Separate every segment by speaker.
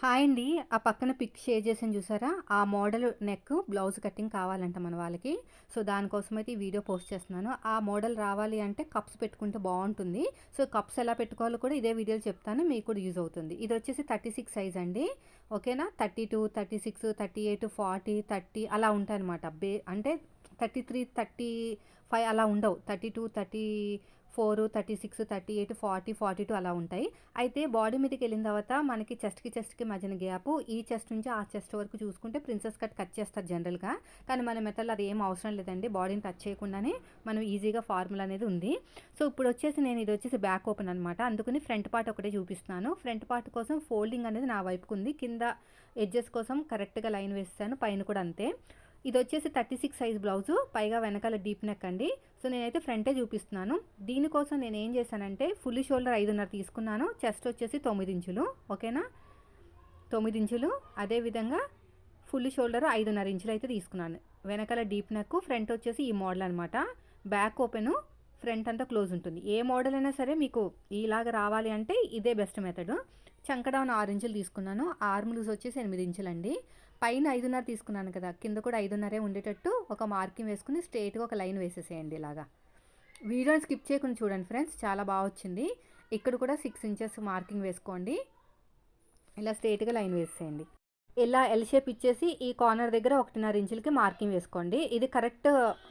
Speaker 1: Hi అండి. ఆ పక్కన పిక్ షేర్ చేసాను చూసారా? ఆ మోడల్ నెక్ బ్లౌజ్ కటింగ్ కావాలంట మన వాళ్ళకి. సో దానికోసం అయితే ఈ వీడియో పోస్ట్ చేస్తున్నాను. ఆ మోడల్ రావాలి అంటే కప్స్ పెట్టుకుంటే బాగుంటుంది. సో కప్స్ ఎలా పెట్టుకోవాలో కూడా ఇదే వీడియోలో చెప్తాను. మీకు కూడా యూజ్ అవుతుంది. ఇది వచ్చేసి థర్టీ సిక్స్ సైజ్ అండి. ఓకేనా? Thirty two thirty six thirty eight forty thirty అలా ఉంటాయి అనమాట బే అంటే థర్టీ త్రీ థర్టీ ఫైవ్ అలా ఉండవు. Thirty two thirty four thirty six thirty eight forty forty two అలా ఉంటాయి. అయితే బాడీ మీదకి వెళ్ళిన తర్వాత మనకి చెస్ట్కి చెస్ట్కి మధ్యన గ్యాప్ ఈ చెస్ట్ నుంచి ఆ చెస్ట్ వరకు చూసుకుంటే ప్రిన్సెస్ కట్ కట్ చేస్తారు జనరల్గా. కానీ మన మెథడ్లో అది ఏం అవసరం లేదండి. బాడీని టచ్ చేయకుండానే మనం ఈజీగా ఫార్ములా అనేది ఉంది. సో ఇప్పుడు వచ్చేసి నేను ఇది వచ్చేసి బ్యాక్ ఓపెన్ అనమాట అందుకని ఫ్రంట్ పార్ట్ ఒకటే చూపిస్తున్నాను. ఫ్రంట్ పార్ట్ కోసం ఫోల్డింగ్ అనేది నా వైపుకు ఉంది. కింద ఎడ్జెస్ కోసం కరెక్ట్గా లైన్ వేస్తాను పైన కూడా అంతే. ఇది వచ్చేసి థర్టీ సిక్స్ సైజ్ బ్లౌజు. పైగా వెనకాల డీప్ నెక్ అండి. సో నేనైతే ఫ్రంటే చూపిస్తున్నాను. దీనికోసం నేను ఏం చేశానంటే ఫుల్ షోల్డర్ ఐదున్నర తీసుకున్నాను. చెస్ట్ వచ్చేసి తొమ్మిది ఇంచులు. ఓకేనా? తొమ్మిది ఇంచులు. అదేవిధంగా ఫుల్ షోల్డర్ ఐదున్నర ఇంచులు అయితే తీసుకున్నాను. వెనకాల డీప్ నెక్ ఫ్రంట్ వచ్చేసి ఈ మోడల్ అనమాట బ్యాక్ ఓపెను ఫ్రంట్ అంతా క్లోజ్ ఉంటుంది. ఏ మోడల్ అయినా సరే మీకు ఇలాగ రావాలి అంటే ఇదే బెస్ట్ మెథడ్. చంకడౌన్ ఆరు ఇంచులు తీసుకున్నాను. ఆర్మ్ లూజ్ వచ్చేసి ఎనిమిది ఇంచులండి. పైన ఐదున్నర తీసుకున్నాను కదా కింద కూడా ఐదున్నరే ఉండేటట్టు ఒక మార్కింగ్ వేసుకుని స్ట్రేట్గా ఒక లైన్ వేసేసేయండి ఇలాగా. వీడియోని స్కిప్ చేయకుండా చూడండి ఫ్రెండ్స్ చాలా బాగా వచ్చింది. ఇక్కడ కూడా సిక్స్ ఇంచెస్ మార్కింగ్ వేసుకోండి. ఇలా స్ట్రేట్గా లైన్ వేసేయండి ఇలా ఎల్ షేప్ ఇచ్చేసి ఈ కార్నర్ దగ్గర ఒకటిన్నర ఇంచులకి మార్కింగ్ వేసుకోండి. ఇది కరెక్ట్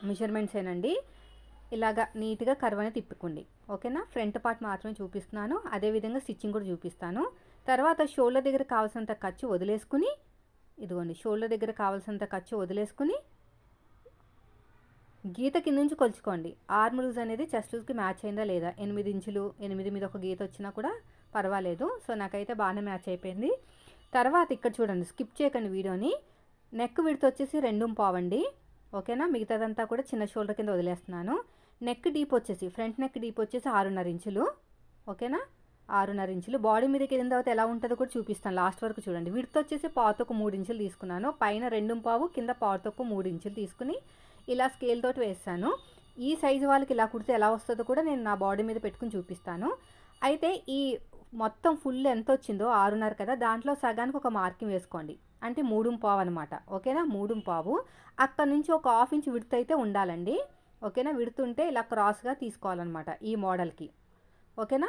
Speaker 1: మెజర్మెంట్సేనండి ఇలాగా నీట్గా కర్వని తిప్పుకోండి. ఓకేనా? ఫ్రంట్ పార్ట్ మాత్రమే చూపిస్తున్నాను. అదేవిధంగా స్టిచ్చింగ్ కూడా చూపిస్తాను. తర్వాత షోల్డర్ దగ్గర కావాల్సినంత ఖర్చు వదిలేసుకుని ఇదిగోండి షోల్డర్ దగ్గర కావాల్సినంత ఖర్చు వదిలేసుకుని గీత కింద నుంచి కొలుచుకోండి. ఆర్మ్ లూజ్ అనేది చెస్ట్ లూజ్కి మ్యాచ్ అయిందా లేదా? ఎనిమిది ఇంచులు ఎనిమిది మీద ఒక గీత వచ్చినా కూడా పర్వాలేదు. సో నాకైతే బాగానే మ్యాచ్ అయిపోయింది. తర్వాత ఇక్కడ చూడండి స్కిప్ చేయకండి వీడియోని. నెక్ విడత వచ్చేసి రెండు పావండి. ఓకేనా? మిగతాదంతా కూడా చిన్న షోల్డర్ కింద వదిలేస్తున్నాను. నెక్ డీప్ వచ్చేసి ఫ్రంట్ నెక్ డీప్ వచ్చేసి ఆరున్నర ఇంచులు. ఓకేనా? ఆరున్నర ఇంచులు. బాడీ మీదకి వెళ్ళిన తర్వాత ఎలా ఉంటుందో కూడా చూపిస్తాను. లాస్ట్ వరకు చూడండి. విడత వచ్చేసి పాతొక్క మూడు ఇంచులు తీసుకున్నాను. పైన రెండు పావు కింద పాతొక్క మూడు ఇంచులు తీసుకుని ఇలా స్కేల్ తోటి వేస్తాను. ఈ సైజు వాళ్ళకి ఇలా కుడితే ఎలా వస్తుందో కూడా నేను నా బాడీ మీద పెట్టుకుని చూపిస్తాను. అయితే ఈ మొత్తం ఫుల్ ఎంత వచ్చిందో ఆరున్నర కదా దాంట్లో సగానికి ఒక మార్కింగ్ వేసుకోండి. అంటే మూడు పావు అనమాట ఓకేనా? మూడు పావు. అక్కడ నుంచి ఒక హాఫ్ ఇంచ్ విడత అయితే ఉండాలండి. ఓకేనా? విడుతుంటే ఇలా క్రాస్గా తీసుకోవాలన్నమాట ఈ మోడల్కి. ఓకేనా?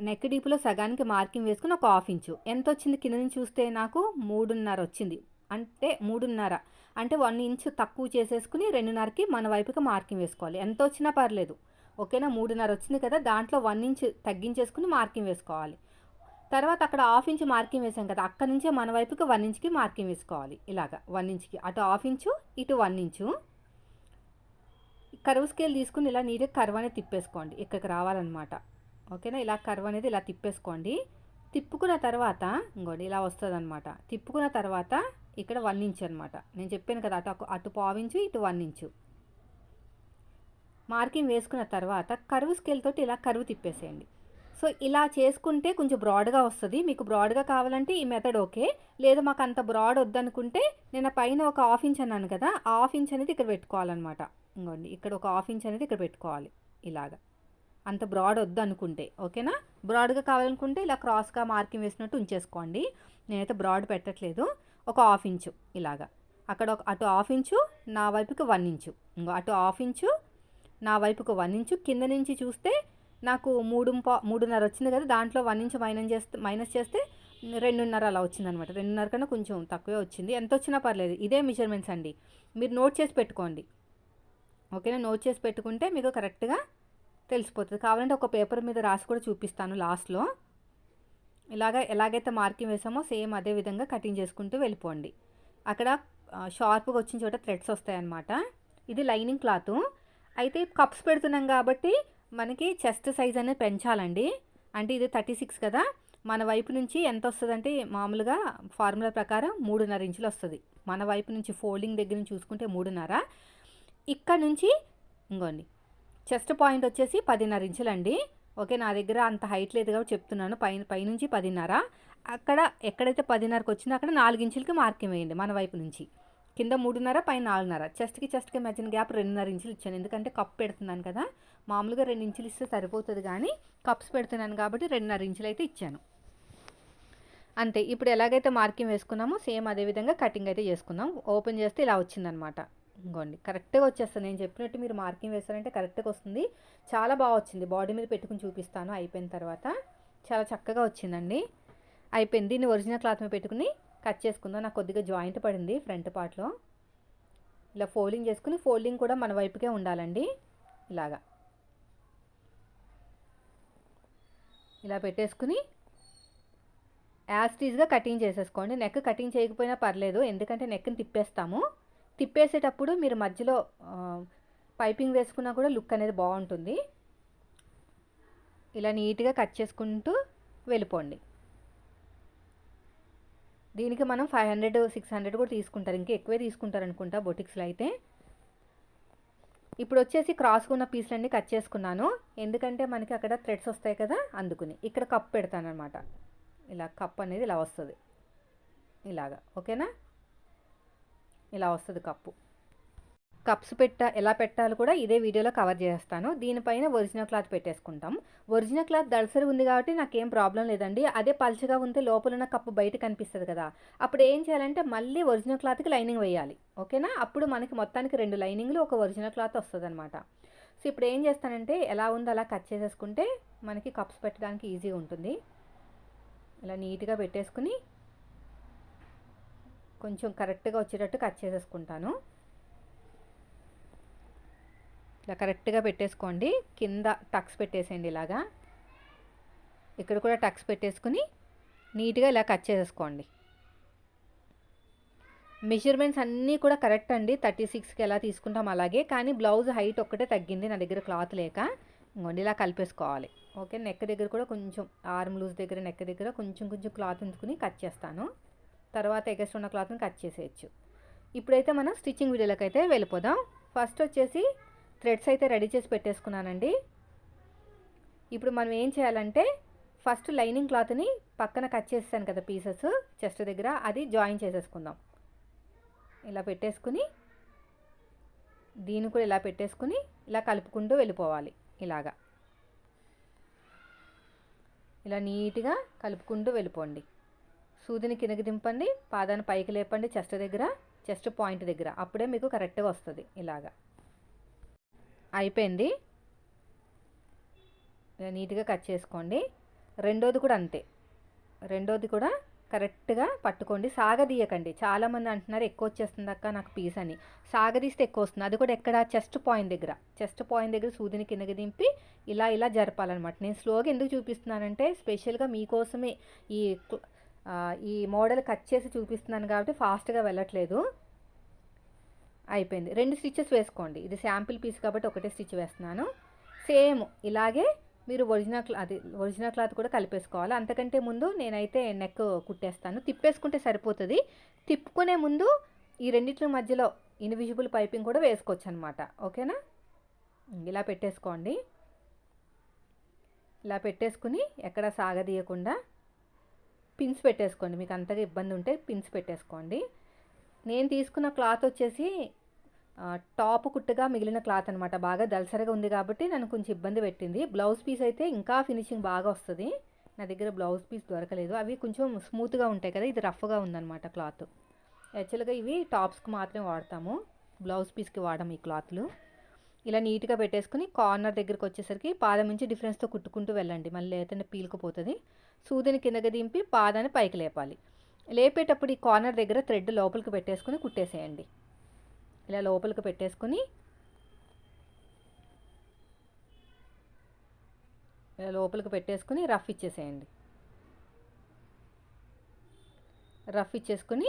Speaker 1: నెక్ డీప్లో సగానికి మార్కింగ్ వేసుకుని ఒక హాఫ్ ఇంచు. ఎంత వచ్చింది కింద నుంచి చూస్తే నాకు మూడున్నర వచ్చింది. అంటే మూడున్నర. అంటే వన్ ఇంచు తక్కువ చేసేసుకుని రెండున్నరకి మన వైపుకి మార్కింగ్ వేసుకోవాలి. ఎంత వచ్చినా పర్లేదు. ఓకేనా? మూడున్నర వచ్చింది కదా దాంట్లో వన్ ఇంచ్ తగ్గించేసుకుని మార్కింగ్ వేసుకోవాలి. తర్వాత అక్కడ హాఫ్ ఇంచ్ మార్కింగ్ వేసాం కదా అక్కడ నుంచే మన వైపుకి వన్ ఇంచ్కి మార్కింగ్ వేసుకోవాలి. ఇలాగా వన్ ఇంచ్కి. అటు హాఫ్ ఇంచు ఇటు వన్ ఇంచు. కరువు స్కేల్ తీసుకుని ఇలా నీట్గా కరువు అనేది తిప్పేసుకోండి. ఇక్కడికి రావాలన్నమాట. ఓకేనా? ఇలా కర్వ్ అనేది ఇలా తిప్పేసుకోండి. తిప్పుకున్న తర్వాత ఇంకోటి ఇలా వస్తుంది అనమాట తిప్పుకున్న తర్వాత ఇక్కడ వన్ ఇంచ్ అనమాట నేను చెప్పాను కదా అటు అటు పావించు ఇటు వన్ ఇంచు. మార్కింగ్ వేసుకున్న తర్వాత కరువు స్కేల్ తోటి ఇలా కరువు తిప్పేసేయండి. సో ఇలా చేసుకుంటే కొంచెం బ్రాడ్గా వస్తుంది. మీకు బ్రాడ్గా కావాలంటే ఈ మెథడ్ ఓకే. లేదు మాకు అంత బ్రాడ్ వద్దనుకుంటే నేను పైన ఒక హాఫ్ ఇంచ్ అన్నాను కదా ఆ హాఫ్ ఇంచ్ అనేది ఇక్కడ పెట్టుకోవాలన్నమాట. ఇంకోండి ఇక్కడ ఒక హాఫ్ ఇంచ్ అనేది ఇక్కడ పెట్టుకోవాలి. ఇలాగా. అంత బ్రాడ్ వద్దు అనుకుంటే ఓకేనా బ్రాడ్గా కావాలనుకుంటే ఇలా క్రాస్గా మార్కింగ్ వేసినట్టు ఉంచేసుకోండి. నేనైతే బ్రాడ్ పెట్టట్లేదు. ఒక హాఫ్ ఇంచు ఇలాగా. అక్కడ ఒక అటు హాఫ్ ఇంచు నా వైపుకి వన్ ఇంచు ఇంకో అటు హాఫ్ ఇంచు నా వైపుకి వన్ ఇంచు కింద నుంచి చూస్తే నాకు మూడు పా మూడున్నర వచ్చింది కదా దాంట్లో వన్ ఇంచు మైనస్ చేస్తే మైనస్ చేస్తే రెండున్నర అలా వచ్చిందనమాట. రెండున్నర కన్నా కొంచెం తక్కువే వచ్చింది. ఎంత వచ్చినా పర్లేదు. ఇదే మెజర్మెంట్స్ అండి. మీరు నోట్ చేసి పెట్టుకోండి. ఓకేనా? నోట్ చేసి పెట్టుకుంటే మీకు కరెక్ట్గా తెలిసిపోతుంది. కావాలంటే ఒక పేపర్ మీద రాసి కూడా చూపిస్తాను లాస్ట్లో. ఇలాగ ఎలాగైతే మార్కింగ్ వేసామో సేమ్ అదే విధంగా కటింగ్ చేసుకుంటూ వెళ్ళిపోండి. అక్కడ షార్ప్గా వచ్చిన చోట థ్రెడ్స్ వస్తాయన్నమాట. ఇది లైనింగ్ క్లాత్. అయితే కప్స్ పెడుతున్నాం కాబట్టి మనకి చెస్ట్ సైజ్ అనేది పెంచాలండి. అంటే ఇది థర్టీ సిక్స్ కదా. మన వైపు నుంచి ఎంత వస్తుందంటే మామూలుగా ఫార్ములా ప్రకారం మూడున్నర ఇంచులు వస్తుంది. మన వైపు నుంచి ఫోల్డింగ్ దగ్గర నుంచి చూసుకుంటే మూడున్నర. ఇక్కడ నుంచి ఇంకోండి చెస్ట్ పాయింట్ వచ్చేసి పదిన్నర ఇంచులండి. ఓకే నా దగ్గర అంత హైట్ లేదు కాబట్టి చెప్తున్నాను. పైన పైనుంచి పదిన్నర. అక్కడ ఎక్కడైతే పదిన్నరకు వచ్చిందో అక్కడ నాలుగు ఇంచులకి మార్కింగ్ వేయండి మన వైపు నుంచి. కింద మూడున్నర పైన నాలుగున్నర. చెస్ట్కి చెస్ట్కి మధ్యన గ్యాప్ రెండున్నర ఇంచులు ఇచ్చాను. ఎందుకంటే కప్ పెడుతున్నాను కదా. మామూలుగా రెండు ఇంచులు ఇస్తే సరిపోతుంది కానీ కప్స్ పెడుతున్నాను కాబట్టి రెండున్నర ఇంచులు అయితే ఇచ్చాను. అంతే ఇప్పుడు ఎలాగైతే మార్కింగ్ వేసుకున్నామో సేమ్ అదే విధంగా కటింగ్ అయితే చేసుకుందాం ఓపెన్ చేస్తే ఇలా వచ్చిందనమాట. ఇంకోండి కరెక్ట్గా వచ్చేస్తుంది నేను చెప్పినట్టు మీరు మార్కింగ్ వేస్తారంటే కరెక్ట్గా వస్తుంది. చాలా బాగా వచ్చింది. బాడీ మీద పెట్టుకుని చూపిస్తాను. అయిపోయిన తర్వాత చాలా చక్కగా వచ్చిందండి. అయిపోయింది. దీన్ని ఒరిజినల్ క్లాత్ మీద పెట్టుకుని కట్ చేసుకుందాం. నాకు కొద్దిగా జాయింట్ పడింది ఫ్రంట్ పార్ట్లో. ఇలా ఫోల్డింగ్ చేసుకుని ఫోల్డింగ్ కూడా మన వైపుకే ఉండాలండి. ఇలాగా. ఇలా పెట్టేసుకుని యాస్టీజ్గా కటింగ్ చేసేసుకోండి. నెక్ కటింగ్ చేయకపోయినా పర్లేదు. ఎందుకంటే నెక్ని తిప్పేస్తాము. తిప్పేసేటప్పుడు మీరు మధ్యలో పైపింగ్ వేసుకున్నా కూడా లుక్ అనేది బాగుంటుంది. ఇలా నీట్గా కట్ చేసుకుంటూ వెళ్ళిపోండి. దీనికి మనం ఫైవ్ హండ్రెడ్ సిక్స్ హండ్రెడ్ కూడా తీసుకుంటారు. ఇంకా ఎక్కువే తీసుకుంటారు అనుకుంటా బొటిక్స్లో అయితే. ఇప్పుడు వచ్చేసి క్రాస్గా ఉన్న పీసులన్నీ కట్ చేసుకున్నాను. ఎందుకంటే మనకి అక్కడ థ్రెడ్స్ వస్తాయి కదా అందుకుని. ఇక్కడ కప్ పెడతాను అనమాట ఇలా కప్ అనేది ఇలా వస్తుంది. ఇలాగా. ఓకేనా? ఇలా వస్తుంది కప్పు. కప్స్ పెట్ట ఎలా పెట్టాలో కూడా ఇదే వీడియోలో కవర్ చేస్తాను. దీనిపైన ఒరిజినల్ క్లాత్ పెట్టేసుకుంటాం. ఒరిజినల్ క్లాత్ దళసరి ఉంది కాబట్టి నాకేం ప్రాబ్లం లేదండి. అదే పలచగా ఉంటే లోపల ఉన్న కప్పు బయట కనిపిస్తుంది కదా. అప్పుడు ఏం చేయాలంటే మళ్ళీ ఒరిజినల్ క్లాత్కి లైనింగ్ వేయాలి. ఓకేనా? అప్పుడు మనకి మొత్తానికి రెండు లైనింగ్లు ఒక ఒరిజినల్ క్లాత్ వస్తుంది అనమాట సో ఇప్పుడు ఏం చేస్తానంటే ఎలా ఉందో అలా కట్ చేసేసుకుంటే మనకి కప్స్ పెట్టడానికి ఈజీగా ఉంటుంది. ఇలా నీట్గా పెట్టేసుకుని కొంచెం కరెక్ట్గా వచ్చేటట్టు కట్ చేసేసుకుంటాను. ఇలా కరెక్ట్గా పెట్టేసుకోండి. కింద టక్స్ పెట్టేసేయండి ఇలాగా. ఇక్కడ కూడా టక్స్ పెట్టేసుకుని నీట్గా ఇలా కట్ చేసేసుకోండి. మెజర్మెంట్స్ అన్నీ కూడా కరెక్ట్ అండి. థర్టీ సిక్స్కి ఎలా తీసుకుంటాం అలాగే. కానీ బ్లౌజ్ హైట్ ఒక్కటే తగ్గింది. నా దగ్గర క్లాత్ లేక ఇంకోండి ఇలా కలిపేసుకోవాలి. ఓకే? నెక్ దగ్గర కూడా కొంచెం ఆర్మ్ లూజ్ దగ్గర నెక్ దగ్గర కొంచెం కొంచెం క్లాత్ ఉంచుకుని కట్ చేస్తాను. తర్వాత ఎగస్ట్ ఉన్న క్లాత్ని కట్ చేసేయచ్చు. ఇప్పుడైతే మనం స్టిచ్చింగ్ వీడియోలోకి అయితే వెళ్ళిపోదాం. ఫస్ట్ వచ్చేసి థ్రెడ్స్ అయితే రెడీ చేసి పెట్టేసుకున్నానండి. ఇప్పుడు మనం ఏం చేయాలంటే ఫస్ట్ లైనింగ్ క్లాత్ని పక్కన కట్ చేసాను కదా పీసెస్ చెస్ట్ దగ్గర అది జాయిన్ చేసేసుకుందాం. ఇలా పెట్టేసుకుని దీన్ని కూడా ఇలా పెట్టేసుకుని ఇలా కలుపుకుంటూ వెళ్ళిపోవాలి ఇలాగా. ఇలా నీట్గా కలుపుకుంటూ వెళ్ళిపోండి. సూదిని కిందకి దింపండి పాదాన్ని పైకి లేపండి చెస్ట్ దగ్గర చెస్ట్ పాయింట్ దగ్గర. అప్పుడే మీకు కరెక్ట్గా వస్తుంది ఇలాగా. అయిపోయింది? నీట్గా కట్ చేసుకోండి. రెండోది కూడా అంతే. రెండోది కూడా కరెక్ట్గా పట్టుకోండి. సాగదీయకండి. చాలామంది అంటున్నారు ఎక్కువ వచ్చేస్తుంది అక్క నాకు పీస్ అని. సాగదీస్తే ఎక్కువ వస్తుంది. అది కూడా ఎక్కడ? చెస్ట్ పాయింట్ దగ్గర. చెస్ట్ పాయింట్ దగ్గర సూదిని కిందకి దింపి ఇలా ఇలా జరపాలన్నమాట. నేను స్లోగా ఎందుకు చూపిస్తున్నానంటే స్పెషల్గా మీకోసమే ఈ ఈ మోడల్ కట్ చేసి చూపిస్తున్నాను కాబట్టి ఫాస్ట్గా వెళ్ళట్లేదు. అయిపోయింది. రెండు స్టిచ్చెస్ వేసుకోండి. ఇది శాంపిల్ పీస్ కాబట్టి ఒకటే స్టిచ్ వేస్తున్నాను. సేమ్ ఇలాగే మీరు ఒరిజినల్ క్లాత్ అది ఒరిజినల్ క్లాత్ కూడా కలిపేసుకోవాలి. అంతకంటే ముందు నేనైతే నెక్ కుట్టేస్తాను. తిప్పేసుకుంటే సరిపోతుంది. తిప్పుకునే ముందు ఈ రెండింటి మధ్యలో ఇన్విజిబుల్ పైపింగ్ కూడా వేసుకోవచ్చు అనమాట ఓకేనా? ఇలా పెట్టేసుకోండి. ఇలా పెట్టేసుకుని ఎక్కడ సాగదీయకుండా పిన్స్ పెట్టేసుకోండి. మీకు అంతగా ఇబ్బంది ఉంటే పిన్స్ పెట్టేసుకోండి. నేను తీసుకున్న క్లాత్ వచ్చేసి టాప్ కుట్టుగా మిగిలిన క్లాత్ అనమాట బాగా దలసరిగా ఉంది కాబట్టి నన్ను కొంచెం ఇబ్బంది పెట్టింది. బ్లౌజ్ పీస్ అయితే ఇంకా ఫినిషింగ్ బాగా వస్తుంది. నా దగ్గర బ్లౌజ్ పీస్ దొరకలేదు. అవి కొంచెం స్మూత్గా ఉంటాయి కదా ఇది రఫ్గా ఉందన్నమాట క్లాత్ యాక్చువల్గా ఇవి టాప్స్కి మాత్రమే వాడతాము. బ్లౌజ్ పీస్కి వాడము ఈ క్లాత్లు ఇలా నీట్గా పెట్టేసుకుని కార్నర్ దగ్గరికి వచ్చేసరికి పాదం నుంచి డిఫరెన్స్తో కుట్టుకుంటూ వెళ్ళండి. మళ్ళీ ఏదైనా పీలుకుపోతుంది సూదిని కిందకి దింపి పాదాన్ని పైకి లేపాలి. లేపేటప్పుడు ఈ కార్నర్ దగ్గర థ్రెడ్ లోపలికి పెట్టేసుకుని కుట్టేసేయండి. ఇలా లోపలికి పెట్టేసుకుని ఇలా లోపలికి పెట్టేసుకుని రఫ్ ఇచ్చేసేయండి. రఫ్ ఇచ్చేసుకుని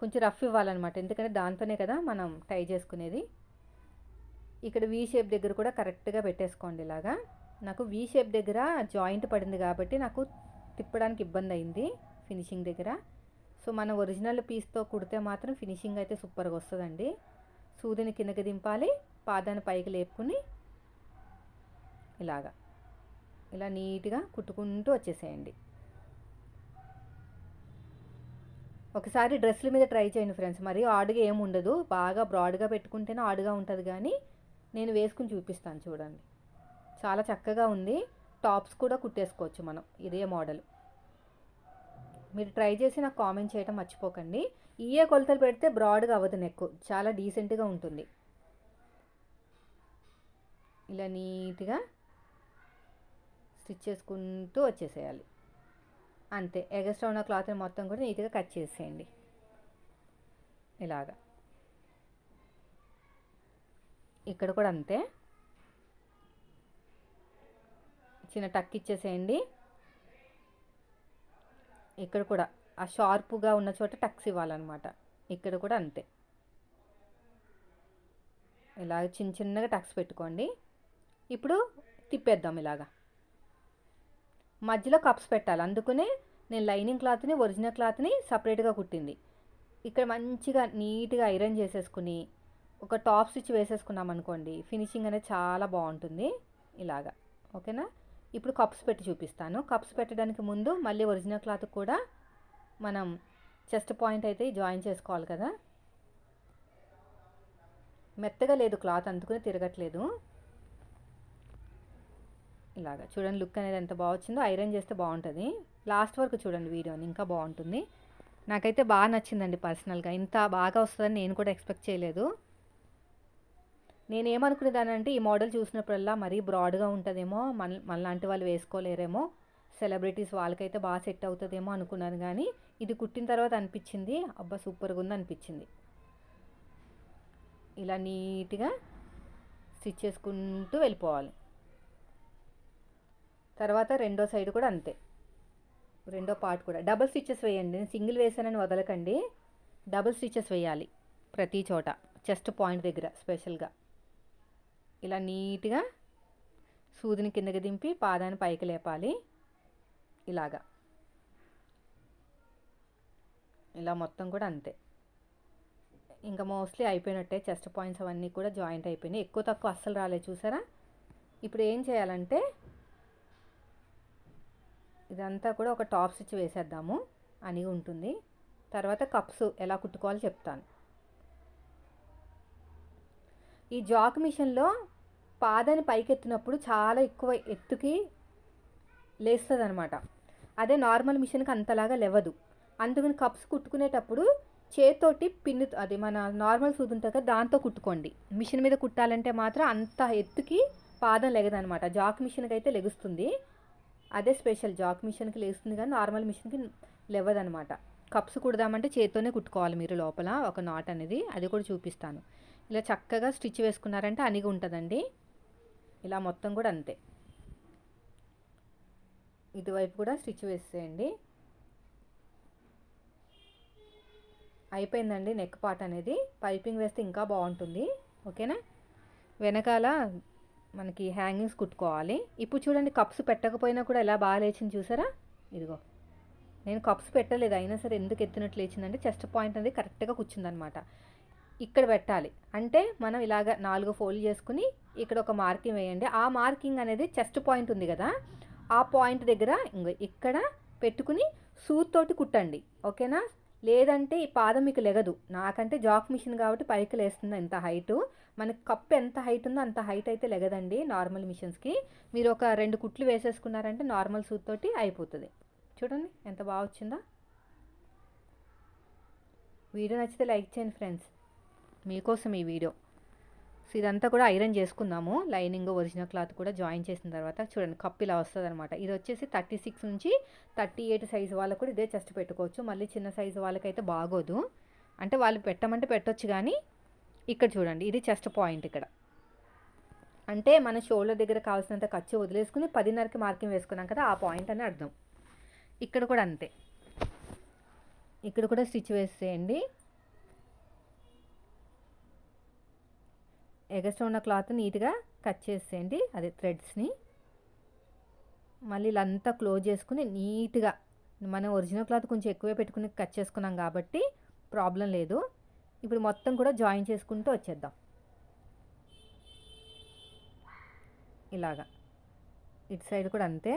Speaker 1: కొంచెం రఫ్ ఇవ్వాలన్నమాట. ఎందుకంటే దాంతోనే కదా మనం టై చేసుకునేది. ఇక్కడ వీ షేప్ దగ్గర కూడా కరెక్ట్గా పెట్టేసుకోండి ఇలాగా. నాకు వీ షేప్ దగ్గర జాయింట్ పడింది కాబట్టి నాకు తిప్పడానికి ఇబ్బంది అయింది ఫినిషింగ్ దగ్గర. సో మన ఒరిజినల్ పీస్తో కుడితే మాత్రం ఫినిషింగ్ అయితే సూపర్గా వస్తుందండి. సూదిని కిందకి దింపాలి పాదాన్ని పైకి లేపుకుని ఇలాగా. ఇలా నీట్గా కుట్టుకుంటూ వచ్చేసేయండి. ఒకసారి డ్రెస్ల మీద ట్రై చేయండి ఫ్రెండ్స్ మరి ఆడుగా ఏమి ఉండదు. బాగా బ్రాడ్గా పెట్టుకుంటేనే ఆడుగా ఉంటుంది కానీ నేను వేసుకుని చూపిస్తాను చూడండి. చాలా చక్కగా ఉంది. టాప్స్ కూడా కుట్టేసుకోవచ్చు మనం. ఇదే మోడల్. మీరు ట్రై చేసి నాకు కామెంట్ చేయడం మర్చిపోకండి. ఇయే కొలతలు పెడితే బ్రాడ్గా అవ్వదు నెక్ చాలా డీసెంట్గా ఉంటుంది. ఇలా నీట్గా స్టిచ్ చేసుకుంటూ వచ్చేసేయాలి. అంతే. ఎగస్ట్రా ఉన్న క్లాత్ని మొత్తం కూడా నీట్గా కట్ చేసేయండి. ఇలాగా. ఇక్కడ కూడా అంతే. చిన్న టక్ ఇచ్చేసేయండి. ఇక్కడ కూడా ఆ షార్ప్గా ఉన్న చోట టక్స్ ఇవ్వాలన్నమాట. ఇక్కడ కూడా అంతే. ఇలా చిన్న చిన్నగా టక్స్ పెట్టుకోండి. ఇప్పుడు తిప్పేద్దాం ఇలాగా. మధ్యలో కప్స్ పెట్టాలి. అందుకనే నేను లైనింగ్ క్లాత్ని ఒరిజినల్ క్లాత్ని సపరేట్గా కుట్టింది. ఇక్కడ మంచిగా నీట్గా ఐరన్ చేసేసుకుని ఒక టాప్ స్టిచ్ వేసేసుకున్నాం అనుకోండి ఫినిషింగ్ అనేది చాలా బాగుంటుంది. ఇలాగా. ఓకేనా? ఇప్పుడు కప్స్ పెట్టి చూపిస్తాను. కప్స్ పెట్టడానికి ముందు మళ్ళీ ఒరిజినల్ క్లాత్ కూడా మనం చెస్ట్ పాయింట్ అయితే జాయిన్ చేసుకోవాలి కదా. మెత్తగా లేదు క్లాత్ అందుకుని తిరగట్లేదు. ఇలాగా చూడండి లుక్ అనేది ఎంత బాగా వచ్చిందో. ఐరన్ చేస్తే బాగుంటుంది. లాస్ట్ వరకు చూడండి వీడియోని ఇంకా బాగుంటుంది. నాకైతే బాగా నచ్చిందండి పర్సనల్గా. ఇంత బాగా వస్తుందని నేను కూడా ఎక్స్పెక్ట్ చేయలేదు. నేనేమనుకునేదానంటే ఈ మోడల్ చూసినప్పుడల్లా మరీ బ్రాడ్గా ఉంటుందేమో మన మనలాంటి వాళ్ళు వేసుకోలేరేమో సెలబ్రిటీస్ వాళ్ళకైతే బాగా సెట్ అవుతుందేమో అనుకున్నాను కానీ ఇది కుట్టిన తర్వాత అనిపించింది అబ్బా సూపర్గా ఉంది అనిపించింది. ఇలా నీట్గా స్టిచ్ చేసుకుంటూ వెళ్ళిపోవాలి. తర్వాత రెండో సైడ్ కూడా అంతే. రెండో పార్ట్ కూడా. డబుల్ స్టిచెస్ వేయండి. నేను సింగిల్ వేసానని వదలకండి. డబుల్ స్టిచెస్ వేయాలి ప్రతి చోట. చెస్ట్ పాయింట్ దగ్గర స్పెషల్గా. ఇలా నీట్గా సూదిని కిందకి దింపి పాదాన్ని పైకి లేపాలి. ఇలాగా. ఇలా మొత్తం కూడా అంతే. ఇంకా మోస్ట్లీ అయిపోయినట్టే చెస్ట్ పాయింట్స్ అవన్నీ కూడా జాయింట్ అయిపోయినాయి. ఎక్కువ తక్కువ అస్సలు రాలేదు చూసారా? ఇప్పుడు ఏం చేయాలంటే ఇదంతా కూడా ఒక టాప్ స్టిచ్ వేసేద్దాము. అని ఉంటుంది. తర్వాత కప్స్ ఎలా కుట్టుకోవాలో చెప్తాను. ఈ జాక్ మిషన్లో పాదాన్ని పైకెత్తినప్పుడు చాలా ఎక్కువ ఎత్తుకి లేస్తుంది అనమాట అదే నార్మల్ మిషన్కి అంతలాగా లేవదు. అందుకని కప్స్ కుట్టుకునేటప్పుడు చేతితోటి పిన్ను అది మన నార్మల్ సూది ఉంటుంది కదా దాంతో కుట్టుకోండి. మిషన్ మీద కుట్టాలంటే మాత్రం అంత ఎత్తుకి పాదం లెగదనమాట జాక్ మిషన్కి అయితే లెగుస్తుంది. అదే స్పెషల్ జాక్ మిషన్కి లేస్తుంది కానీ నార్మల్ మిషన్కి లేవదనమాట కప్స్ కుడదామంటే చేత్తోనే కుట్టుకోవాలి మీరు లోపల ఒక నాట్ అనేది. అది కూడా చూపిస్తాను. ఇలా చక్కగా స్టిచ్ వేసుకున్నారంటే అనిగి ఉంటుందండి. ఇలా మొత్తం కూడా అంతే. ఇటువైపు కూడా స్టిచ్ వేసేయండి. అయిపోయిందండి నెక్ పార్ట్ అనేది. పైపింగ్ వేస్తే ఇంకా బాగుంటుంది. ఓకేనా? వెనకాల మనకి హ్యాంగింగ్స్ కుట్టుకోవాలి. ఇప్పుడు చూడండి కప్స్ పెట్టకపోయినా కూడా ఎలా బాగా లేచింది చూసారా? ఇదిగో. నేను కప్స్ పెట్టలేదు అయినా సరే ఎందుకు ఎత్తినట్లు లేచిందంటే చెస్ట్ పాయింట్ అనేది కరెక్ట్గా కూర్చుందనమాట. ఇక్కడ పెట్టాలి. అంటే మనం ఇలాగ నాలుగు ఫోల్డ్ చేసుకుని ఇక్కడ ఒక మార్కింగ్ వేయండి. ఆ మార్కింగ్ అనేది చెస్ట్ పాయింట్ ఉంది కదా? ఆ పాయింట్ దగ్గర ఇంకా ఇక్కడ పెట్టుకుని సూత్ తోటి కుట్టండి. ఓకేనా? లేదంటే ఈ పాదం మీకు లెగదు. నాకంటే జాక్ మిషన్ కాబట్టి పైకి లేస్తుంది ఎంత హైటు. మనకి కప్పు ఎంత హైట్ ఉందో అంత హైట్ అయితే లెగదండి నార్మల్ మిషన్స్కి. మీరు ఒక రెండు కుట్లు వేసేసుకున్నారంటే నార్మల్ సూత్ తోటి అయిపోతుంది. చూడండి ఎంత బాగా వచ్చిందా. వీడియో నచ్చితే లైక్ చేయండి ఫ్రెండ్స్. మీకోసం ఈ వీడియో. సో ఇదంతా కూడా ఐరన్ చేసుకుందాము. లైనింగ్ ఒరిజినల్ క్లాత్ కూడా జాయిన్ చేసిన తర్వాత చూడండి కప్ ఇలా వస్తుంది అనమాట ఇది వచ్చేసి థర్టీ సిక్స్ నుంచి థర్టీ ఎయిట్ సైజు వాళ్ళకు కూడా ఇదే చెస్ట్ పెట్టుకోవచ్చు. మళ్ళీ చిన్న సైజు వాళ్ళకైతే బాగోదు. అంటే వాళ్ళు పెట్టమంటే పెట్టొచ్చు కానీ ఇక్కడ చూడండి ఇది చెస్ట్ పాయింట్ ఇక్కడ. అంటే మన షోల్డర్ దగ్గర కావాల్సినంత ఖర్చు వదిలేసుకుని పదిన్నరకి మార్కింగ్ వేసుకున్నాం కదా ఆ పాయింట్ అని అర్థం. ఇక్కడ కూడా అంతే. ఇక్కడ కూడా స్టిచ్ వేసేయండి. ఎగస్ట్ ఉన్న క్లాత్ నీట్గా కట్ చేసేయండి అదే థ్రెడ్స్ని. మళ్ళీ ఇలా అంతా క్లోజ్ చేసుకుని నీట్గా మనం ఒరిజినల్ క్లాత్ కొంచెం ఎక్కువే పెట్టుకుని కట్ చేసుకున్నాం కాబట్టి ప్రాబ్లం లేదు. ఇప్పుడు మొత్తం కూడా జాయిన్ చేసుకుంటూ వచ్చేద్దాం. ఇలాగా. ఇటు సైడ్ కూడా అంతే.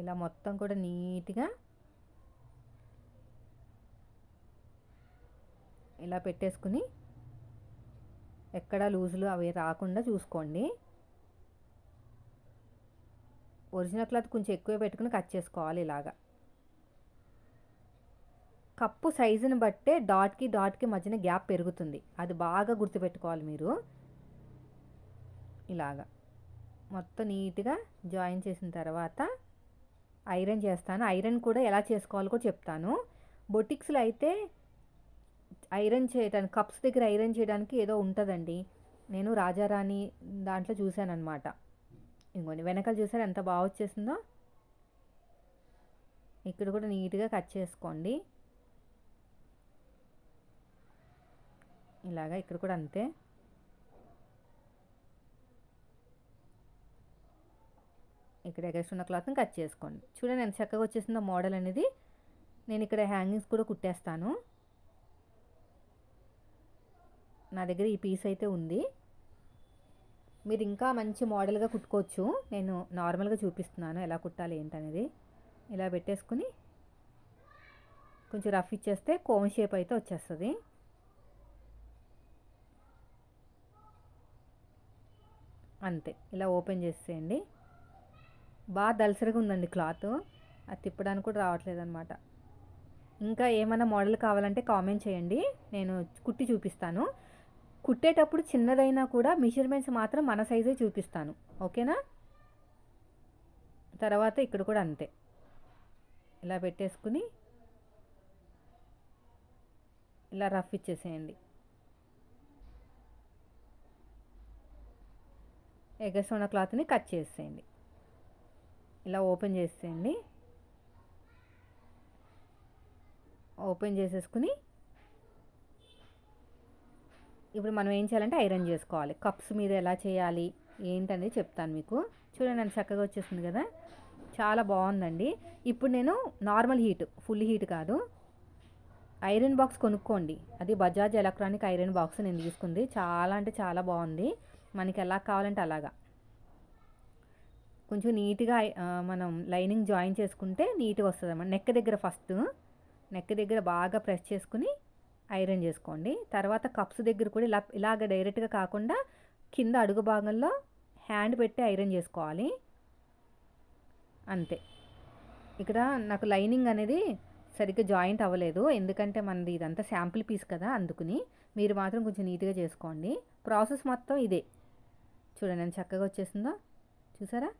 Speaker 1: ఇలా మొత్తం కూడా నీట్గా ఇలా పెట్టేసుకుని ఎక్కడ లూజులు అవి రాకుండా చూసుకోండి. ఒరిజినల్ క్లాత్ కొంచెం ఎక్కువ పెట్టుకుని కట్ చేసుకోవాలి ఇలాగా. కప్పు సైజుని బట్టే డాట్కి డాట్కి మధ్యన గ్యాప్ పెరుగుతుంది. అది బాగా గుర్తుపెట్టుకోవాలి మీరు. ఇలాగా. మొత్తం నీట్గా జాయిన్ చేసిన తర్వాత ఐరన్ చేస్తాను. ఐరన్ కూడా ఎలా చేసుకోవాలో కూడా చెప్తాను. బొటిక్స్లో అయితే ఐరన్ చేయడానికి కప్స్ దగ్గర ఐరన్ చేయడానికి ఏదో ఉంటుందండి. నేను రాజారాణి దాంట్లో చూశానమాట ఇంకొని వెనకాల చూసారు ఎంత బాగా వచ్చేసిందో? ఇక్కడ కూడా నీట్గా కట్ చేసుకోండి. ఇలాగా ఇక్కడ కూడా అంతే. ఇక్కడ ఎగస్ట్ ఉన్న క్లాత్ని కట్ చేసుకోండి. చూడండి ఎంత చక్కగా వచ్చేసిందో మోడల్ అనేది. నేను ఇక్కడ హ్యాంగింగ్స్ కూడా కుట్టేస్తాను. నా దగ్గర ఈ పీస్ అయితే ఉంది. మీరు ఇంకా మంచి మోడల్గా కుట్టుకోవచ్చు. నేను నార్మల్గా చూపిస్తున్నాను ఎలా కుట్టాలి ఏంటనేది. ఇలా పెట్టేసుకుని కొంచెం రఫ్ ఇచ్చేస్తే కోన్ షేప్ అయితే వచ్చేస్తుంది. అంతే ఇలా ఓపెన్ చేసేయండి. బాగా దలసరిగా ఉందండి క్లాత్ అది తిప్పడానికి కూడా రావట్లేదు అనమాట ఇంకా ఏమైనా మోడల్ కావాలంటే కామెంట్ చేయండి. నేను కుట్టి చూపిస్తాను. కుట్టేటప్పుడు చిన్నదైనా కూడా మెజర్మెంట్స్ మాత్రం మన సైజే చూపిస్తాను. ఓకేనా? తర్వాత ఇక్కడ కూడా అంతే. ఇలా పెట్టేసుకుని ఇలా రఫ్ ఇచ్చేసేయండి. ఎగస్ ఉన్న క్లాత్ని కట్ చేసేయండి. ఇలా ఓపెన్ చేసేయండి. ఓపెన్ చేసేసుకుని ఇప్పుడు మనం ఏం చేయాలంటే ఐరన్ చేసుకోవాలి. కప్స్ మీద ఎలా చేయాలి ఏంటనేది చెప్తాను మీకు. చూడండి నేను చక్కగా వచ్చేసింది కదా. చాలా బాగుందండి. ఇప్పుడు నేను నార్మల్ హీట్ ఫుల్ హీట్ కాదు. ఐరన్ బాక్స్ కొనుక్కోండి. అది బజాజ్ ఎలక్ట్రానిక్ ఐరన్ బాక్స్ నేను తీసుకుంది. చాలా అంటే చాలా బాగుంది. మనకి ఎలా కావాలంటే అలాగా. కొంచెం నీట్గా మనం లైనింగ్ జాయిన్ చేసుకుంటే నీట్గా వస్తుంది అన్నమాట నెక్ దగ్గర ఫస్ట్. నెక్ దగ్గర బాగా ప్రెస్ చేసుకుని ఐరన్ చేసుకోండి. తర్వాత కప్స్ దగ్గర కూడా ఇలా ఇలాగ డైరెక్ట్గా కాకుండా కింద అడుగు భాగంలో హ్యాండ్ పెట్టి ఐరన్ చేసుకోవాలి. అంతే. ఇక్కడ నాకు లైనింగ్ అనేది సరిగ్గా జాయింట్ అవ్వలేదు. ఎందుకంటే మనది ఇదంతా శాంపుల్ పీస్ కదా అందుకుని. మీరు మాత్రం కొంచెం నీట్గా చేసుకోండి. ప్రాసెస్ మొత్తం ఇదే. చూడండి నేను చక్కగా వచ్చేసిందో. చూసారా?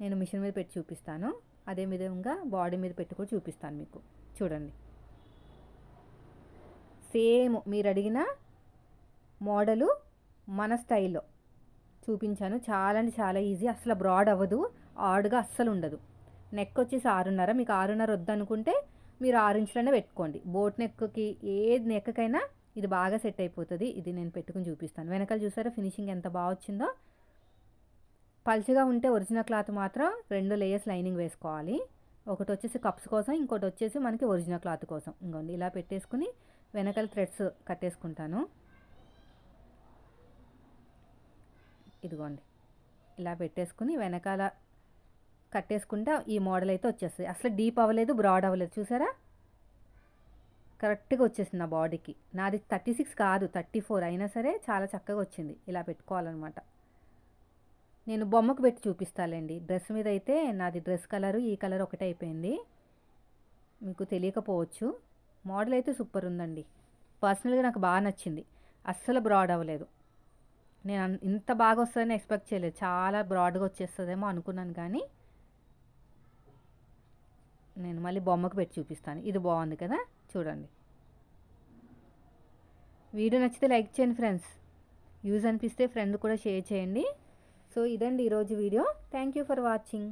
Speaker 1: నేను మిషన్ మీద పెట్టి చూపిస్తాను. అదే విధంగా బాడీ మీద పెట్టి కూడా చూపిస్తాను మీకు. చూడండి. సేమ్ మీరు అడిగిన మోడలు మన స్టైల్లో. చూపించాను. చాలా అంటే చాలా ఈజీ. అసలు బ్రాడ్ అవ్వదు. ఆడుగా అస్సలు ఉండదు. నెక్ వచ్చేసి ఆరున్నర. మీకు ఆరున్నర వద్దనుకుంటే మీరు ఆరు ఇంచులనే పెట్టుకోండి. బోట్ నెక్కి ఏ నెక్కకైనా ఇది బాగా సెట్ అయిపోతుంది. ఇది నేను పెట్టుకుని చూపిస్తాను. వెనకాల చూసారా ఫినిషింగ్ ఎంత బాగా వచ్చిందో? పల్చగా ఉంటే ఒరిజినల్ క్లాత్ మాత్రం రెండు లేయర్స్ లైనింగ్ వేసుకోవాలి. ఒకటి వచ్చేసి కప్స్ కోసం ఇంకోటి వచ్చేసి మనకి ఒరిజినల్ క్లాత్ కోసం. ఇంకోండి ఇలా పెట్టేసుకుని వెనకాల థ్రెడ్స్ కట్టేసుకుంటాను. ఇదిగోండి. ఇలా పెట్టేసుకుని వెనకాల కట్టేసుకుంటే ఈ మోడల్ అయితే వచ్చేస్తుంది. అసలు డీప్ అవ్వలేదు బ్రాడ్ అవ్వలేదు. చూసారా? కరెక్ట్గా వచ్చేసింది నా బాడీకి. నాది థర్టీ సిక్స్ కాదు థర్టీ ఫోర్ అయినా సరే చాలా చక్కగా వచ్చింది ఇలా పెట్టుకోవాలన్నమాట. నేను బొమ్మకు పెట్టి చూపిస్తాలేండి. డ్రెస్ మీద అయితే నాది డ్రెస్ కలరు ఈ కలర్ ఒకటే అయిపోయింది. మీకు తెలియకపోవచ్చు. మోడల్ అయితే సూపర్ ఉందండి. పర్సనల్గా నాకు బాగా నచ్చింది. అస్సలు బ్రాడ్ అవ్వలేదు. నేను ఇంత బాగా వస్తుందని ఎక్స్పెక్ట్ చేయలేదు. చాలా బ్రాడ్గా వచ్చేస్తుందేమో అనుకున్నాను కానీ నేను మళ్ళీ బొమ్మకు పెట్టి చూపిస్తాను. ఇది బాగుంది కదా? చూడండి. వీడియో నచ్చితే లైక్ చేయండి ఫ్రెండ్స్. యూజ్ అనిపిస్తే ఫ్రెండ్ కూడా షేర్ చేయండి. సో ఇదండి ఈరోజు video. Thank you for watching.